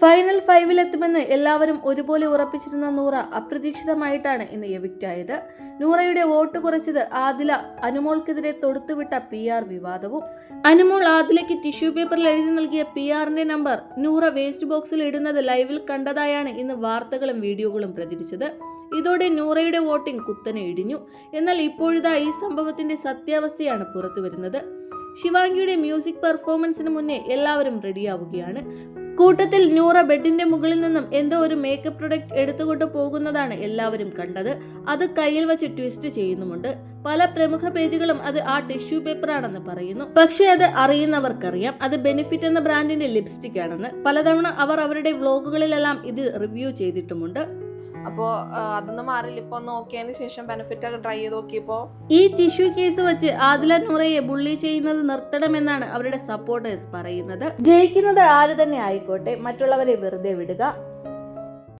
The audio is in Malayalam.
ഫൈനൽ ഫൈവിലെത്തുമെന്ന് എല്ലാവരും ഒരുപോലെ ഉറപ്പിച്ചിരുന്ന നൂറ അപ്രതീക്ഷിതമായിട്ടാണ് ഇന്ന് എവിക്റ്റ് ആയത്. നൂറയുടെ വോട്ട് കുറച്ചത് ആദില അനുമോൾക്കെതിരെ തൊടുത്തുവിട്ട പി ആർ വിവാദവും. അനുമോൾ ആദിലയ്ക്ക് ടിഷ്യൂ പേപ്പറിൽ എഴുതി നൽകിയ പി ആറിന്റെ നമ്പർ നൂറ വേസ്റ്റ് ബോക്സിൽ ഇടുന്നത് ലൈവിൽ കണ്ടതായാണ് ഇന്ന് വാർത്തകളും വീഡിയോകളും പ്രചരിച്ചത്. ഇതോടെ നൂറയുടെ വോട്ടിംഗ് കുത്തനെ ഇടിഞ്ഞു. എന്നാൽ ഇപ്പോഴിതാ ഈ സംഭവത്തിന്റെ സത്യാവസ്ഥയാണ് പുറത്തു വരുന്നത് ശിവാംഗിയുടെ മ്യൂസിക് പെർഫോമൻസിന് മുന്നേ എല്ലാവരും റെഡിയാവുകയാണ്. കൂട്ടത്തിൽ നൂറ ബെഡിന്റെ മുകളിൽ നിന്നും എന്തോ ഒരു മേക്കപ്പ് പ്രൊഡക്റ്റ് എടുത്തുകൊണ്ട് പോകുന്നതാണ് എല്ലാവരും കണ്ടത്. അത് കയ്യിൽ വെച്ച് ട്വിസ്റ്റ് ചെയ്യുന്നുമുണ്ട്. പല പ്രമുഖ പേജുകളും അത് ആ ടിഷ്യൂ പേപ്പർ ആണെന്ന് പറയുന്നു. പക്ഷേ അത് അറിയുന്നവർക്കറിയാം. അത് ബെനിഫിറ്റ് എന്ന ബ്രാൻഡിന്റെ ലിപ്സ്റ്റിക് ആണെന്ന്. പലതവണ അവർ അവരുടെ വ്ലോഗുകളിലെല്ലാം ഇത് റിവ്യൂ ചെയ്തിട്ടുമുണ്ട്. അപ്പോ അതൊന്നും മാറില്ല. ഇപ്പൊ നോക്കിയതിന് ശേഷം ബെനിഫിറ്റ് ഒക്കെ ട്രൈ ചെയ്ത് നോക്കിയപ്പോ ഈ ടിഷ്യൂ കേസ് വെച്ച് ആദില നൂറയെ ബുള്ളി ചെയ്യുന്നത് നിർത്തണമെന്നാണ് അവരുടെ സപ്പോർട്ടേഴ്സ് പറയുന്നത്. ജയിക്കുന്നത് ആര് തന്നെ ആയിക്കോട്ടെ മറ്റുള്ളവരെ വെറുതെ വിടുക.